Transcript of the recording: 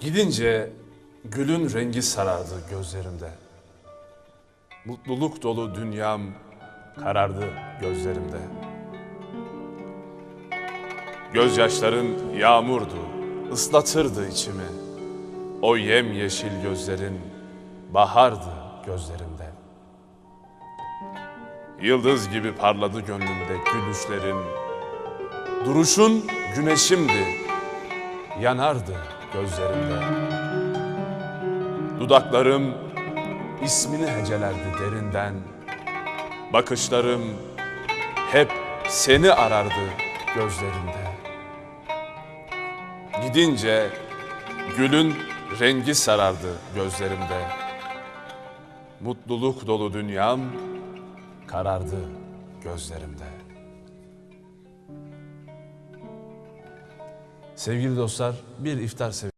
Gidince gülün rengi sarardı gözlerimde. Mutluluk dolu dünyam karardı gözlerimde. Gözyaşların yağmurdu, ıslatırdı içimi. O yemyeşil gözlerin bahardı gözlerimde. Yıldız gibi parladı gönlümde gülüşlerin. Duruşun güneşimdi, yanardı gözlerimde. Dudaklarım ismini hecelerdi derinden. Bakışlarım hep seni arardı gözlerinde. Gidince gülün rengi sarardı gözlerimde. Mutluluk dolu dünyam karardı gözlerimde. Sevgili dostlar, bir iftar sev